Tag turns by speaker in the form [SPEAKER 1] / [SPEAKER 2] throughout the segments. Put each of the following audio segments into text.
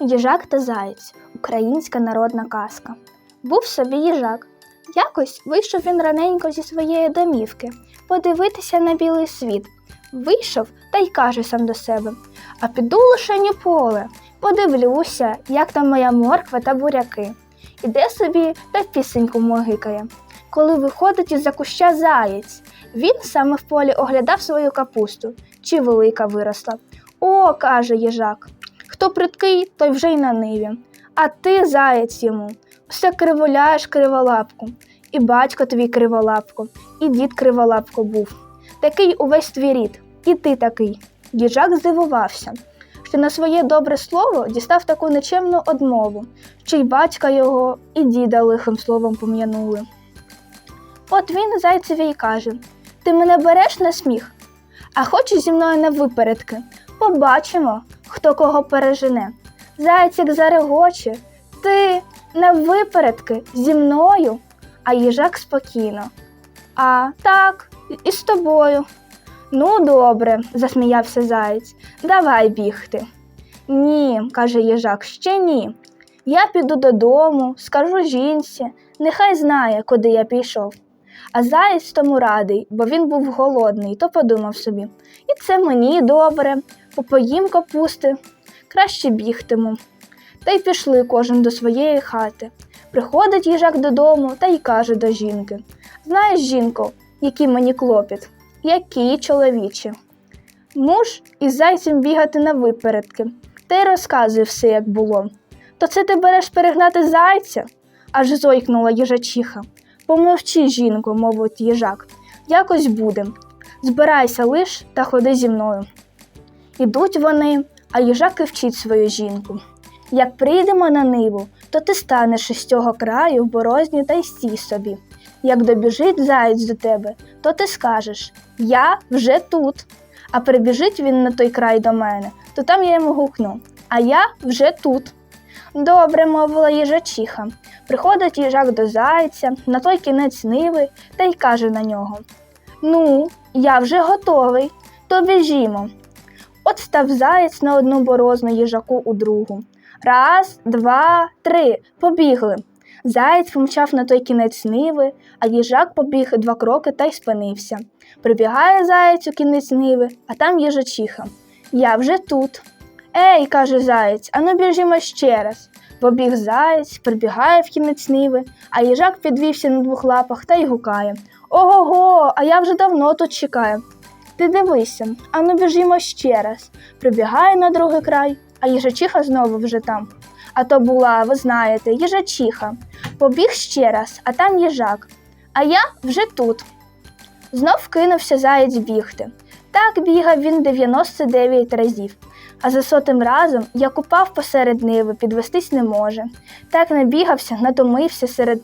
[SPEAKER 1] Їжак та заєць українська народна казка. Був собі їжак. Якось вийшов він раненько зі своєї домівки подивитися на білий світ. Вийшов та й каже сам до себе: А піду лишень у поле, подивлюся, як там моя морква та буряки. Іде собі та пісеньку могикає. Коли виходить із-за куща заєць, він саме в полі оглядав свою капусту, чи велика виросла. О, каже їжак, хто придкий, той вже й на ниві. А ти, заєць йому, все криволяєш криволапку. І батько твій криволапко, і дід криволапко був. Такий увесь твій рід, і ти такий. Їжак здивувався, що на своє добре слово дістав таку нечемну одмову, що й батька його, і діда лихим словом пом'янули. От він зайцеві й каже: Ти мене береш на сміх, а хочеш зі мною на випередки? Побачимо, хто кого пережене. Зайцик зарегоче, ти на випередки зі мною, а їжак спокійно. А так, і з тобою. Ну, добре, засміявся заєць. Давай бігти. Ні, каже їжак, ще ні. Я піду додому, скажу жінці, нехай знає, куди я пішов. А заєць тому радий, бо він був голодний, то подумав собі і це мені добре, попоїм капусти, краще бігтиму. Та й пішли кожен до своєї хати. Приходить їжак додому та й каже до жінки Знаєш, жінко, який мені клопіт, який чоловіче. Муж із зайцем бігати на випередки, та й розказує все, як було. То це ти береш перегнати зайця? аж зойкнула їжачиха. Помовчи, жінко, мовить їжак, якось буде. Збирайся лиш та ходи зі мною. Ідуть вони, а їжак і вчить свою жінку. Як прийдемо на ниву, то ти станеш із цього краю в борозні та й стій собі. Як добіжить заєць до тебе, то ти скажеш Я вже тут. А прибіжить він на той край до мене, то там я йому гукну А я вже тут. Добре, мовила їжачиха. Приходить їжак до зайця на той кінець ниви та й каже на нього Ну, я вже готовий, то біжімо. От став заєць на одну борозну їжаку у другу. Раз, два, три, побігли. Заєць помчав на той кінець ниви, а їжак побіг два кроки та й спинився. Прибігає заєць у кінець ниви, а там їжачиха. Я вже тут. Ей, каже заєць, ану біжімо ще раз. Побіг заєць, прибігає в кінець ниви, а їжак підвівся на двох лапах та й гукає Ого, го а я вже давно тут чекаю. Ти дивися, ану біжімо ще раз. Прибігає на другий край, а їжачиха знову вже там. А то була, ви знаєте, їжачиха. Побіг ще раз, а там їжак. А я вже тут. Знов кинувся заєць бігти. Так бігав він 99 разів, а за сотим разом, як упав посеред ниви, підвестись не може. Так набігався, натомився серед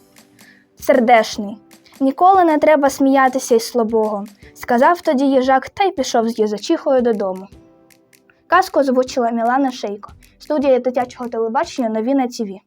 [SPEAKER 1] сердешний. Ніколи не треба сміятися із слабого, сказав тоді їжак та й пішов з їжачихою додому. Казку озвучила Мілана Шейко, студія дитячого телебачення Нові на ТІВІ.